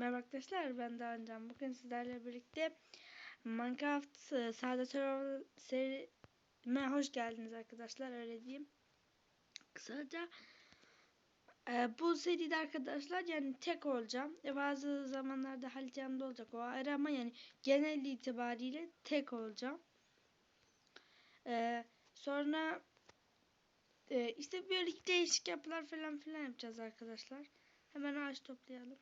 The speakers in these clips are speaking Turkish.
Merhaba arkadaşlar ben Doğan Can. Bugün sizlerle birlikte Minecraft e, Sade Survival serime hoş geldiniz arkadaşlar öyle diyeyim. Kısaca e, bu seride arkadaşlar yani tek olacağım. E, bazı zamanlarda Halit yanımda olacak o ayrı ama yani genel itibariyle tek olacağım. E, sonra e, işte böyle değişik yapılar falan filan yapacağız arkadaşlar. Hemen ağaç toplayalım.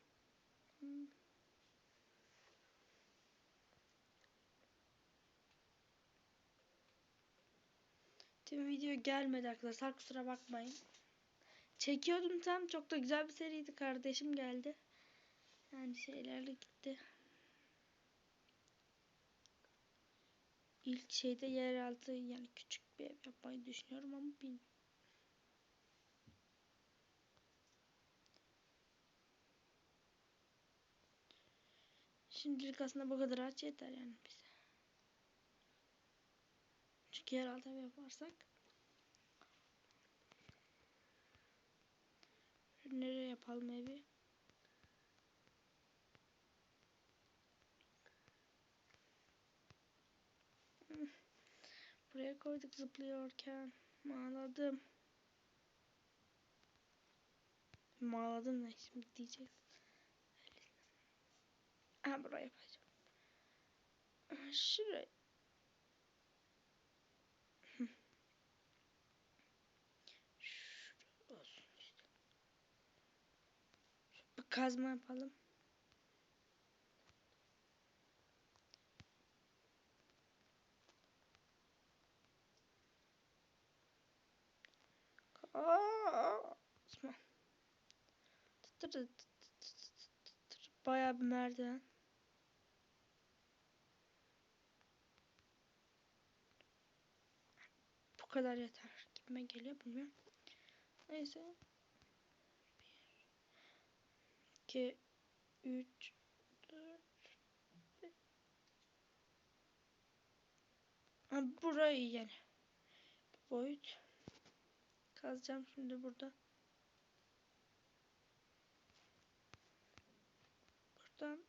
Tüm video gelmedi arkadaşlar kusura bakmayın. Çekiyordum tam çok da güzel bir seriydi kardeşim geldi. Yani şeylerle gitti. İlk şeyde yeraltı yani küçük bir ev yapmayı düşünüyorum ama bilmiyorum. Şimdilik aslında bu kadar aç yeter yani bize. Çünkü ev yaparsak Nereye yapalım evi? Buraya koyduk zıplıyorken. Mağladım. Mağladım ne şimdi diyecek. Ha buraya yapacağım. Şuraya. Şuraya olsun işte. Bir kazma yapalım. Kazma. Bayağı bir merdiven. Kadar yeter. Gitme geliyor bilmiyorum. Neyse. 1 2 3 4 Ha, burayı yani. Boyut. Kazacağım şimdi burada. Buradan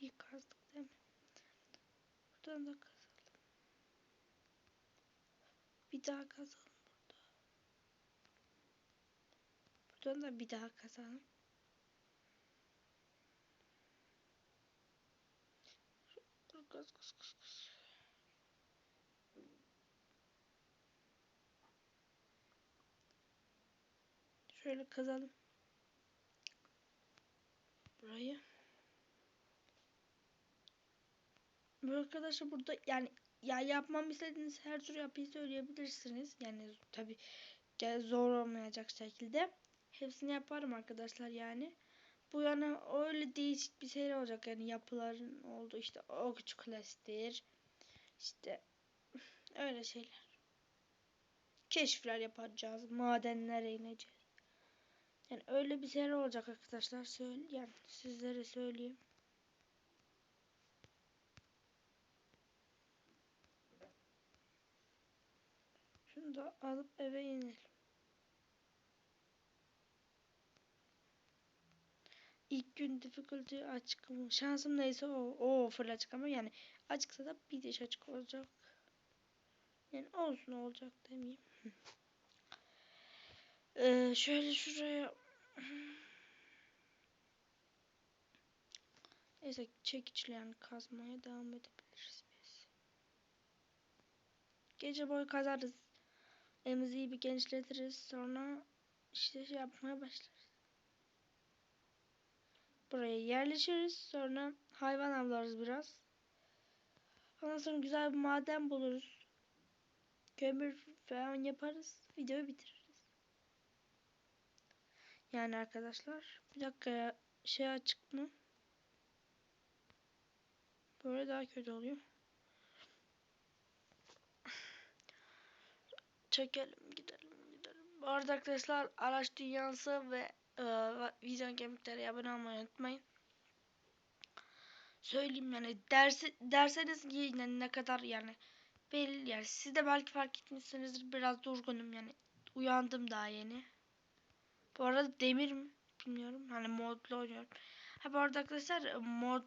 bir kazdık değil mi? Buradan da kazalım. Bir daha kazalım burada. Buradan da bir daha kazalım. Kaz kaz kaz kaz. Şöyle kazalım. Burayı. Bu arkadaşlar burada yani ya yapmam istediğiniz her tür yapıyı söyleyebilirsiniz. Yani tabi zor olmayacak şekilde. Hepsini yaparım arkadaşlar yani. Bu yana öyle değişik bir şey olacak yani yapıların oldu işte o küçük klastir. İşte öyle şeyler. Keşifler yapacağız. Madenlere ineceğiz. Yani öyle bir şey olacak arkadaşlar. Söyle yani sizlere söyleyeyim. Da alıp eve inelim. İlk gün difficulty açık mı? Şansım neyse o, o full açık ama yani açıksa da bir diş açık olacak. Yani olsun olacak demeyeyim. ee, şöyle şuraya Neyse çekiçle kazmaya devam edebiliriz biz. Gece boyu kazarız. Evimizi iyi bir genişletiriz. Sonra işte şey yapmaya başlarız. Buraya yerleşiriz. Sonra hayvan avlarız biraz. Ondan sonra güzel bir maden buluruz. Kömür falan yaparız. Videoyu bitiririz. Yani arkadaşlar. Bir dakika ya. Şey açık mı? Böyle daha kötü oluyor. Çekelim gidelim gidelim. Bu arada arkadaşlar araç dünyası ve e, video kemiklere abone olmayı unutmayın. Söyleyeyim yani dersi derseniz ki yani ne kadar yani belli yani siz de belki fark etmişsinizdir biraz durgunum yani uyandım daha yeni. Bu arada demir mi bilmiyorum hani modlu oynuyorum. Ha bu arada arkadaşlar mod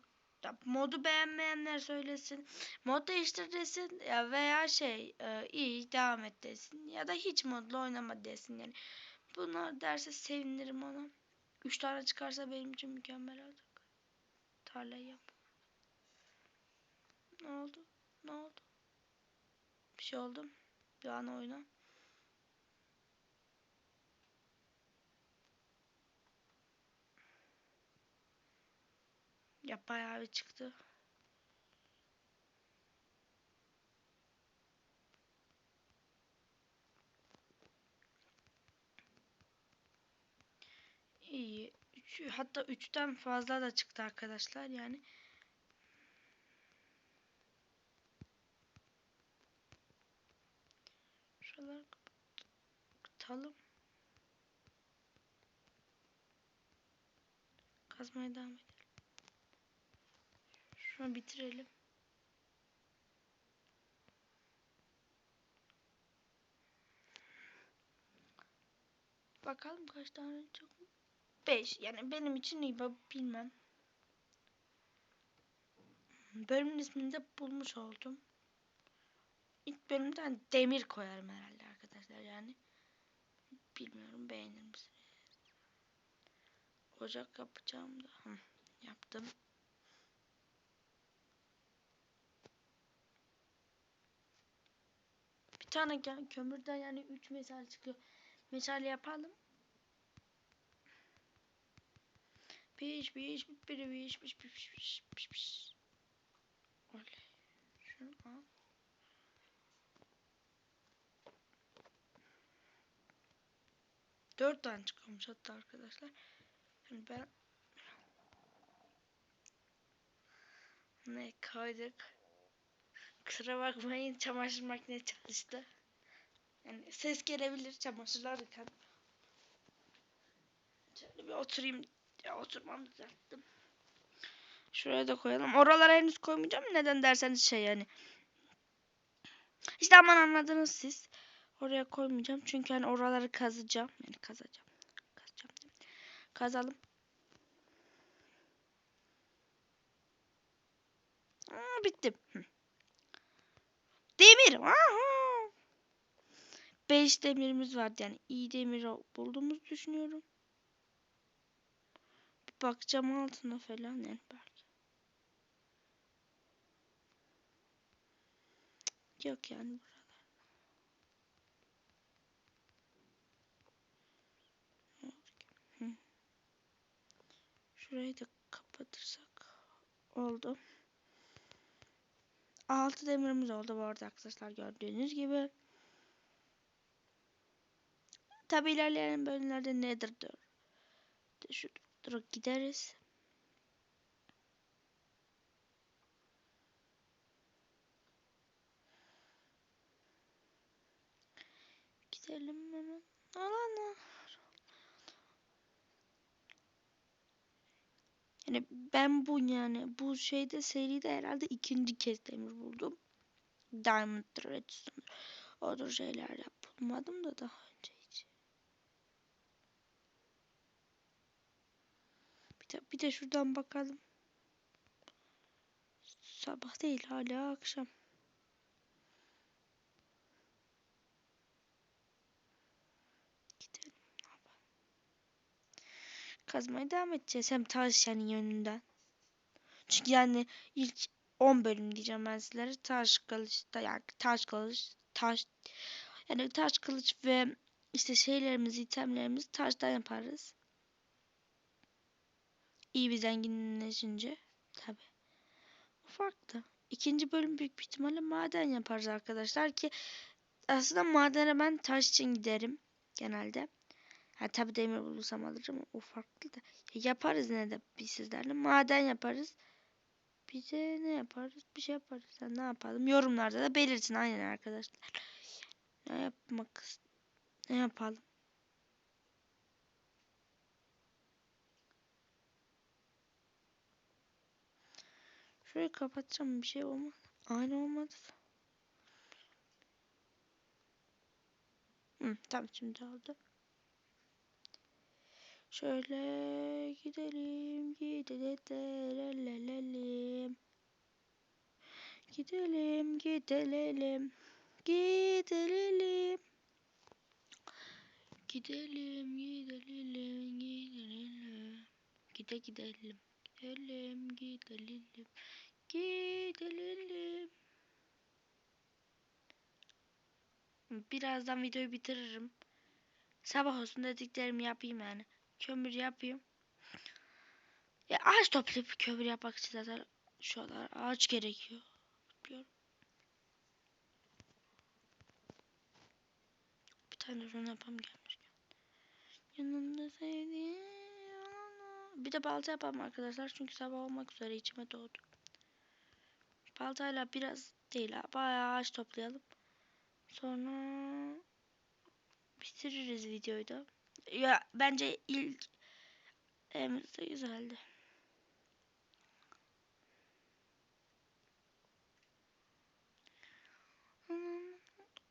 modu beğenmeyenler söylesin. Mod değiştir desin ya veya şey e, iyi devam et desin ya da hiç modla oynama desin yani. Bunlar derse sevinirim ona. 3 tane çıkarsa benim için mükemmel olacak. Tarlayı yap. Ne oldu? Ne oldu? Bir şey oldu. Bir an oyna. Ya bayağı bir çıktı. İyi. Üç, hatta üçten fazla da çıktı arkadaşlar yani. Şuraları kapatalım. Kazmaya devam edelim. Şunu bitirelim. Bakalım kaç tane çok 5. Yani benim için iyi bilmem. Bölümün ismini de bulmuş oldum. İlk bölümden demir koyarım herhalde arkadaşlar yani. Bilmiyorum beğenir misiniz? Ocak yapacağım da. Hı, yaptım. Bir tane kömürden yani 3 metal çıkıyor. Metal yapalım. Piş piş piş piş piş piş piş piş piş. Oley. Şunu al. Dört tane çıkıyormuş hatta arkadaşlar. Şimdi ben ne koyduk? Kusura bakmayın çamaşır makinesi çalıştı. Yani ses gelebilir çamaşırlar yıkan. Şöyle bir oturayım. Ya oturmam düzelttim. Şuraya da koyalım. Oralara henüz koymayacağım. Neden derseniz şey yani. İşte aman anladınız siz. Oraya koymayacağım. Çünkü hani oraları kazacağım. Yani kazacağım. Kazacağım. Kazalım. Aa, bitti. Hı. Demir. Aha. 5 demirimiz vardı yani. iyi demir bulduğumuzu düşünüyorum. Bir bakacağım altına falan yani belki. Yok yani buralar. Şurayı da kapatırsak oldu. 6 demirimiz oldu bu arada arkadaşlar gördüğünüz gibi. Tabi ilerleyen bölümlerde Nether'dır. De şu dur gideriz. Gidelim hemen. Alana. Yani ben bu yani bu şeyde seride herhalde ikinci kez demir buldum. Diamond Redstone. Odur şeyler yapmadım da daha önce hiç. Bir de, bir de şuradan bakalım. Sabah değil hala akşam. Gidelim. ne yapalım. Kazmaya devam edeceğiz. Hem taş yani yönünden. Çünkü yani ilk 10 bölüm diyeceğim ben sizlere. Taş kılıç, yani taş kılıç, taş yani taş kılıç ve işte şeylerimizi, itemlerimizi taştan yaparız. İyi bir zenginleşince tabi. Farklı. İkinci bölüm büyük bir ihtimalle maden yaparız arkadaşlar ki aslında madene ben taş için giderim genelde. Ha tabi demir bulursam alırım o farklı da. Yaparız ne de biz sizlerle. Maden yaparız. Bir de ne yaparız? Bir şey yaparız. Ya ne yapalım? Yorumlarda da belirtin aynen arkadaşlar. Ne yapmak ne yapalım? Şurayı kapatacağım bir şey olmaz. Aynı olmadı. Hı, tamam şimdi oldu. Şöyle gidelim, gidelim. Gidelim, gidelim. Gidelim. Gidelim, gidelim, gidelim. Gide gidelim. Gidelim, gidelim. Gidelim. Birazdan videoyu bitiririm. Sabah olsun dediklerimi yapayım yani kömür yapayım. Ya ağaç toplayıp kömür yapmak için zaten şu kadar ağaç gerekiyor. Biliyorum. bir tane run yapam gelmiş. Yanında sevdiğim bir de balta yapalım arkadaşlar. Çünkü sabah olmak üzere içime doğdu. Baltayla biraz değil ha bayağı ağaç toplayalım. Sonra bitiririz videoyu da ya bence ilk de güzeldi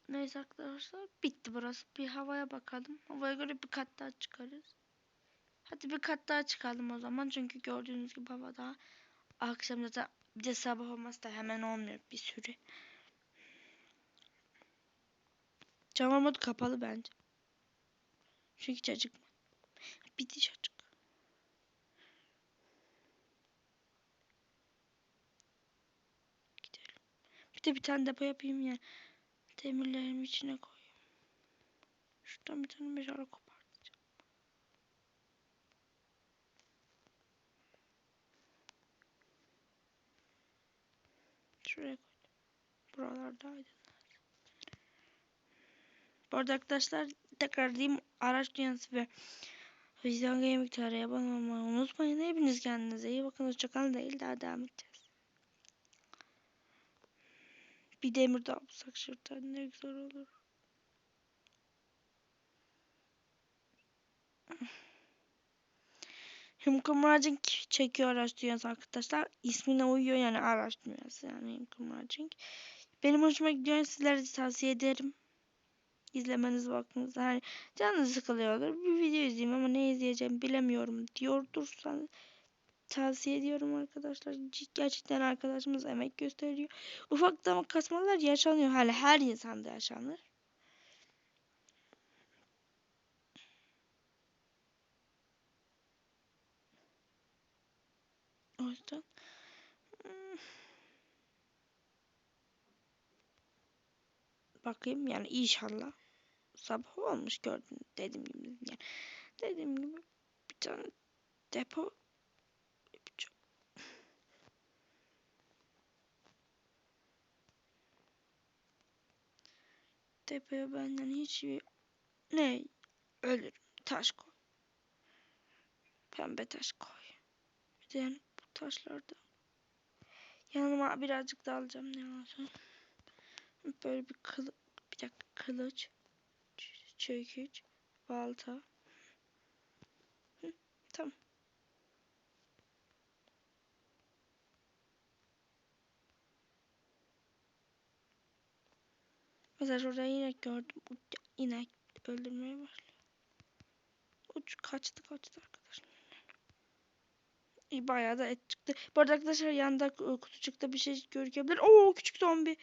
Neyse arkadaşlar bitti burası. Bir havaya bakalım. Havaya göre bir kat daha çıkarız. Hadi bir kat daha çıkalım o zaman. Çünkü gördüğünüz gibi hava daha akşam da bir de sabah olması da hemen olmuyor bir süre. Cam kapalı bence. Çünkü hiç acıkmadım. Bir diş acık. Gidelim. Bir de bir tane depo yapayım ya. Demirlerimi içine koyayım. Şuradan bir tane meşale kopartacağım. Şuraya koydum. Buralarda aydınlar. Bu arada arkadaşlar tekrar diyeyim araç dünyası ve Gaming TR'ye abone olmayı unutmayın. Hepiniz kendinize iyi bakın. Hoşçakalın değil daha devam edeceğiz. Bir demir daha bulsak şuradan ne güzel olur. Hümkumracing çekiyor araç dünyası arkadaşlar. İsmine uyuyor yani araç dünyası yani Hümkumracing. Benim hoşuma gidiyor. Sizlere tavsiye ederim. İzlemeniz bakmanız. Hani canınız sıkılıyordur. Bir video izleyeyim ama ne izleyeceğim bilemiyorum diyordursanız tavsiye ediyorum arkadaşlar. Gerçekten arkadaşımız emek gösteriyor. Ufak damak kasmalar yaşanıyor. Hala her insanda yaşanır. O yüzden hmm, bakayım yani inşallah sabah olmuş gördüm dediğim gibi yani dediğim gibi bir tane depo. Depoya benden hiçbir ne ölürüm taş koy. Pembe taş koy. Bir de yani bu taşlardan yanıma birazcık da alacağım ne olsun böyle bir kılı bir dakika kılıç çekiç, balta. Hı, tamam. Mesela şurada inek gördüm. İnek öldürmeye başlıyor. Uç kaçtı kaçtı arkadaşlar. İyi bayağı da et çıktı. Bu arada arkadaşlar yanda kutucukta bir şey görükebilir. Oo küçük zombi.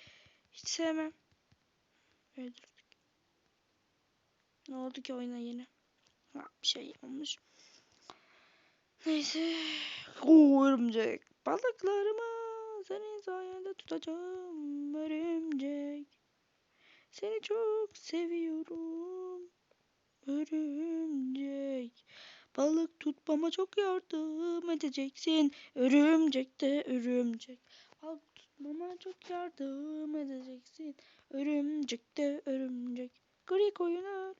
Hiç sevmem. Öldür. Ne oldu ki oyuna yine? Ha, bir şey olmuş. Neyse. Oo, örümcek. Balıklarımı senin sayende tutacağım örümcek. Seni çok seviyorum. Örümcek. Balık tutmama çok yardım edeceksin. Örümcek de örümcek. Balık tutmama çok yardım edeceksin. Örümcek de örümcek. Gri koyunu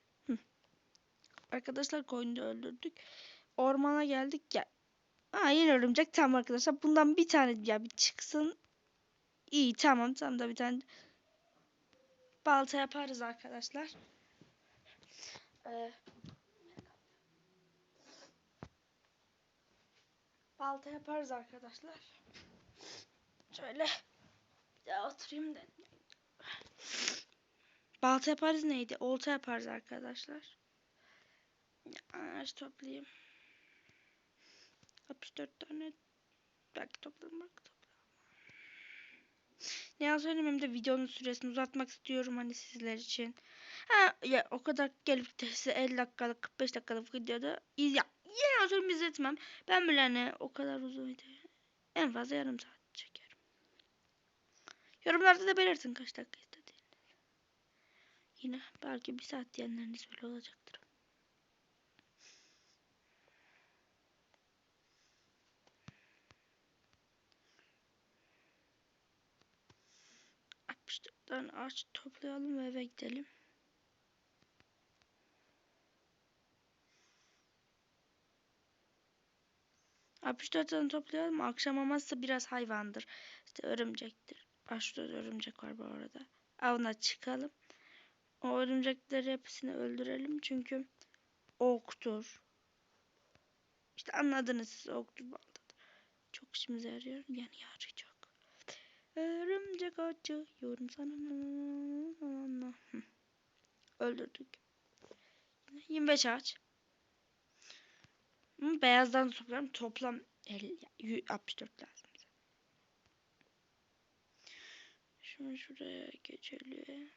Arkadaşlar koyunu öldürdük. Ormana geldik ya. Aa yine örümcek. Tamam arkadaşlar. Bundan bir tane ya bir çıksın. İyi tamam. Tamam da bir tane balta yaparız arkadaşlar. Ee, balta yaparız arkadaşlar. Şöyle bir daha oturayım da. Balta yaparız neydi? Olta yaparız arkadaşlar. Ağaç toplayayım. 64 tane belki toplarım belki toplarım. Ne söylemeyeyim de videonun süresini uzatmak istiyorum hani sizler için. Ha ya o kadar gelip de size 50 dakikalık 45 dakikalık videoda iz ya yine oturup izletmem. Ben bile hani o kadar uzun video en fazla yarım saat çekerim. Yorumlarda da belirtin kaç dakika istediğiniz. Yine belki bir saat diyenleriniz bile olacaktır. Ağaçtan ağaç toplayalım ve eve gidelim. Tane toplayalım. Akşam olmazsa biraz hayvandır. İşte örümcektir. Şurada örümcek var bu arada. Avına çıkalım. O örümcekleri hepsini öldürelim. Çünkü oktur. İşte anladınız siz oktur. Çok işimize yarıyor. Yani yarayacak. Örümcek acı yorum sana. Öldürdük. 25 ağaç. Beyazdan toplarım. Toplam 50, 64 lazım. Şunu şuraya geçelim.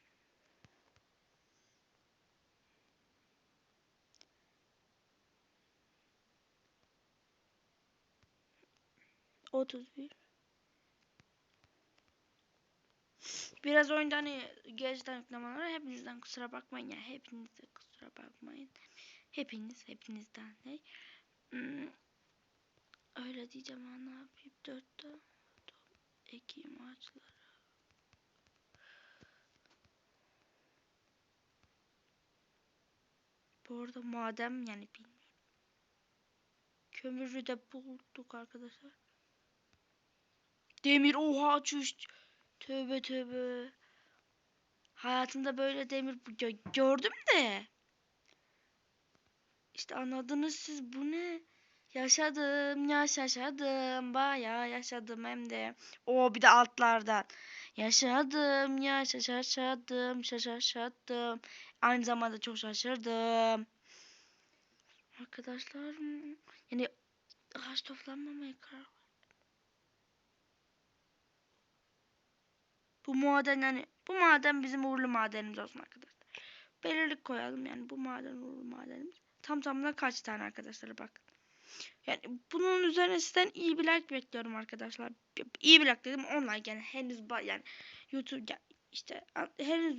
Otuz bir. Biraz oyunda hani gerçekten yüklemalara hepinizden kusura bakmayın ya. Hepinizden kusura bakmayın. Hepiniz, hepinizden ne? Hmm, öyle diyeceğim ha ne yapayım. Dörtte ekeyim ağaçları. Bu arada madem yani bilmiyorum. Kömürü de bulduk arkadaşlar. Demir oha çüş. Tövbe tövbe. Hayatımda böyle demir gö- gördüm de. İşte anladınız siz bu ne? Yaşadım, yaş yaşadım, bayağı yaşadım hem de. O bir de altlardan. Yaşadım, yaş yaş- yaşadım, şaş yaşadım. Aynı zamanda çok şaşırdım. Arkadaşlar, yani ağaç toplanmamaya karar Bu maden yani bu maden bizim uğurlu madenimiz olsun arkadaşlar. Belirlik koyalım yani bu maden uğurlu madenimiz. Tam tamına kaç tane arkadaşlar bak. Yani bunun üzerine sizden iyi bir like bekliyorum arkadaşlar. İyi bir like dedim 10 like yani henüz yani YouTube ya işte henüz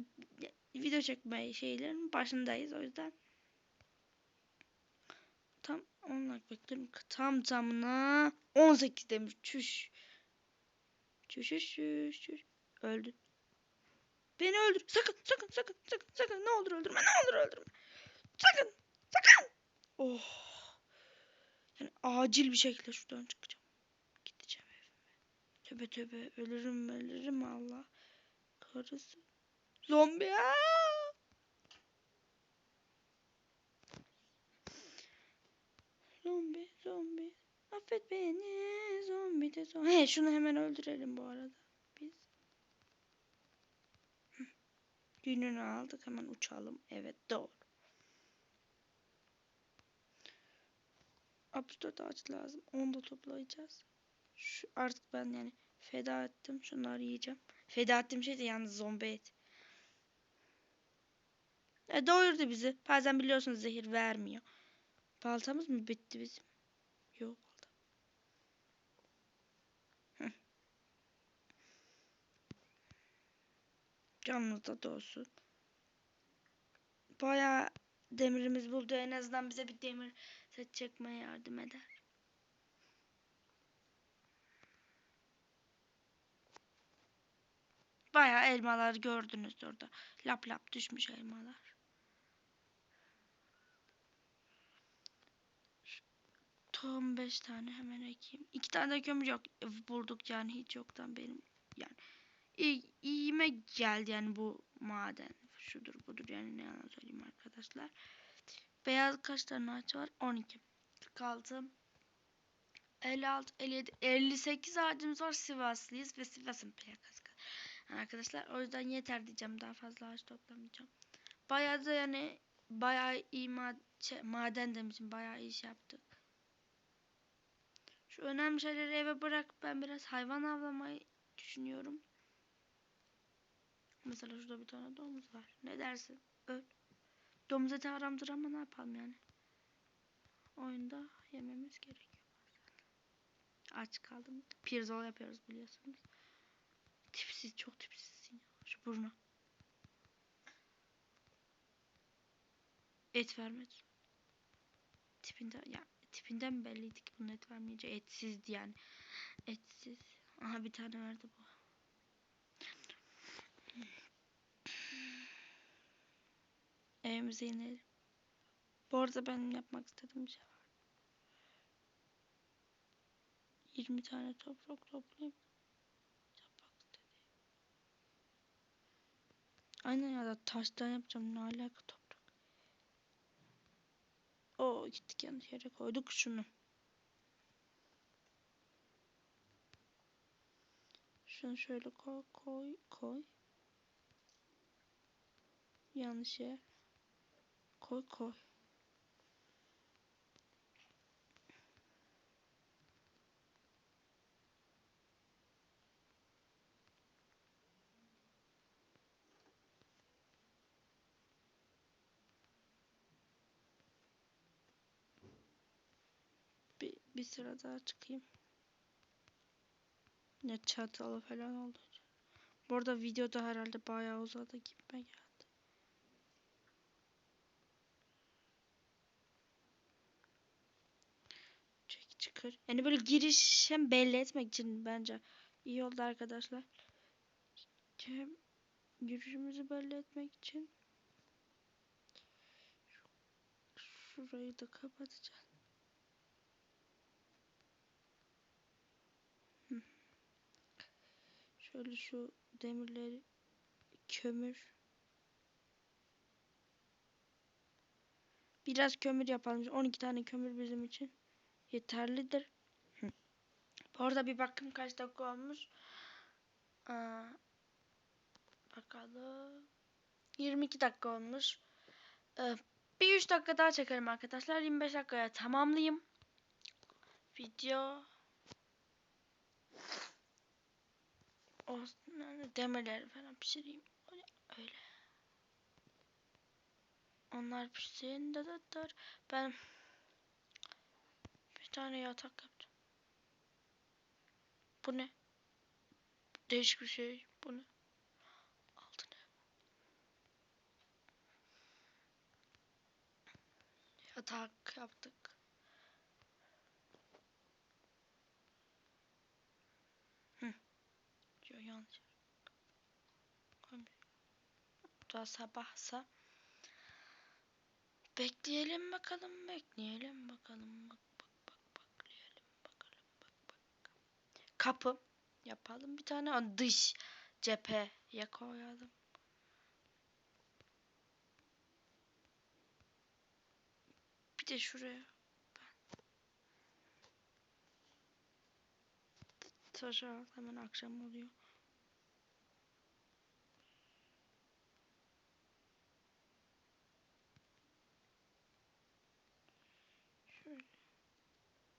video çekme şeylerin başındayız o yüzden. Tam 10 like bekliyorum. Tam tamına 18 demiş. Çüş çüş çüş çüş. Öldü. Beni öldür. Sakın sakın sakın sakın sakın ne olur öldürme ne olur öldürme. Sakın sakın. Oh. Yani acil bir şekilde şuradan çıkacağım. Gideceğim evime. Tövbe tövbe ölürüm ölürüm Allah. Karısı. Zombi. Zombi zombi. Affet beni zombi de zombi. He şunu hemen öldürelim bu arada. Biz. Hı. Gününü aldık hemen uçalım. Evet doğru. 64 ağaç lazım. Onu da toplayacağız. Şu artık ben yani feda ettim. Şunları yiyeceğim. Feda ettiğim şey de yalnız zombi et. E, doyurdu bizi. Bazen biliyorsunuz zehir vermiyor. Baltamız mı bitti bizim? Yok. balta. Heh. Canımız da dolsun. Bayağı demirimiz buldu. En azından bize bir demir set çekmeye yardım eder. Bayağı elmalar gördünüz orada. Lap lap düşmüş elmalar. Tohum 5 tane hemen ekeyim. 2 tane de kömür yok. Bulduk yani hiç yoktan benim yani iyi, iyime geldi yani bu maden. Şudur budur yani ne yalan söyleyeyim arkadaşlar. Beyaz kaç tane ağaç var? 12. 46. 56, 57, 58 ağacımız var. Sivaslıyız ve Sivas'ın plakası. Arkadaşlar o yüzden yeter diyeceğim. Daha fazla ağaç toplamayacağım. Bayağı da yani bayağı iyi ma şey, maden demişim. Bayağı iyi iş yaptık. Şu önemli şeyleri eve bırak. Ben biraz hayvan avlamayı düşünüyorum. Mesela şurada bir tane domuz var. Ne dersin? Öl. Domuz eti haramdır ama ne yapalım yani. Oyunda yememiz gerekiyor. Aç kaldım. Pirzola yapıyoruz biliyorsunuz. Tipsiz çok tipsizsin ya. Şu burnu. Et vermedi. Tipinde ya tipinden belliydi ki bunun et vermeyeceği etsizdi yani. Etsiz. Aha bir tane verdi bu. Evimize inelim. Bu arada benim yapmak istediğim bir şey var. 20 tane toprak toplayayım. Yapmak istediğim. Aynen ya da taştan yapacağım. Ne alaka toprak. O gittik yanlış yere koyduk şunu. Şunu şöyle koy koy koy. Yanlış yer. Koy koy. Bir, bir sıra daha çıkayım. Ne çatalı falan oldu. Bu arada videoda herhalde bayağı uzadı gibime geldi. Çıkar. Yani böyle giriş hem belli etmek için bence iyi oldu arkadaşlar. Hem girişimizi belli etmek için şurayı da kapatacağız. Hı. Şöyle şu demirleri kömür Biraz kömür yapalım. 12 tane kömür bizim için yeterlidir. Bu arada bir bakım kaç dakika olmuş. Aa, bakalım. 22 dakika olmuş. Ee, bir 3 dakika daha çekelim arkadaşlar. 25 dakikaya tamamlayayım. Video. O yani falan pişireyim. Öyle. Onlar pişsin de. Ben bir tane yatak yaptım. Bu ne? Değişik bir şey. Bu ne? Altın ev. Yatak yaptık. Hı. Yo, yanlış. Daha sabahsa Bekleyelim bakalım, bekleyelim bakalım. Bak bak bak bekleyelim bakalım. Bak bak. Kapı yapalım bir tane. Dış cepheye koyalım. Bir de şuraya. Taşa hemen akşam oluyor. Şöyle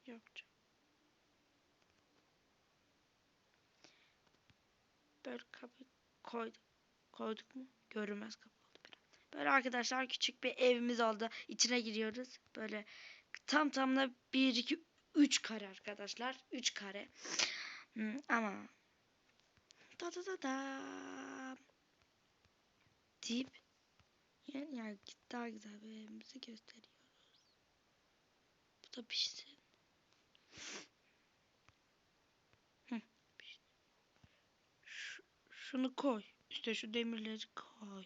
yapacağım. Böyle kapı koyduk. Koyduk mu? Görünmez kapı oldu biraz. Böyle arkadaşlar küçük bir evimiz oldu. İçine giriyoruz. Böyle tam tamına 1 2 3 kare arkadaşlar. 3 kare. Hmm, ama da da da da deyip yani, yani daha güzel bir evimizi gösteriyoruz. Bu da pişsin. Hı, pişti. Şu, şunu koy. İşte şu demirleri koy.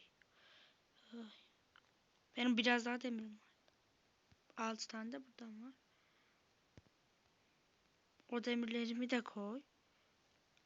Benim biraz daha demirim var. 6 tane de buradan var. O demirlerimi de koy.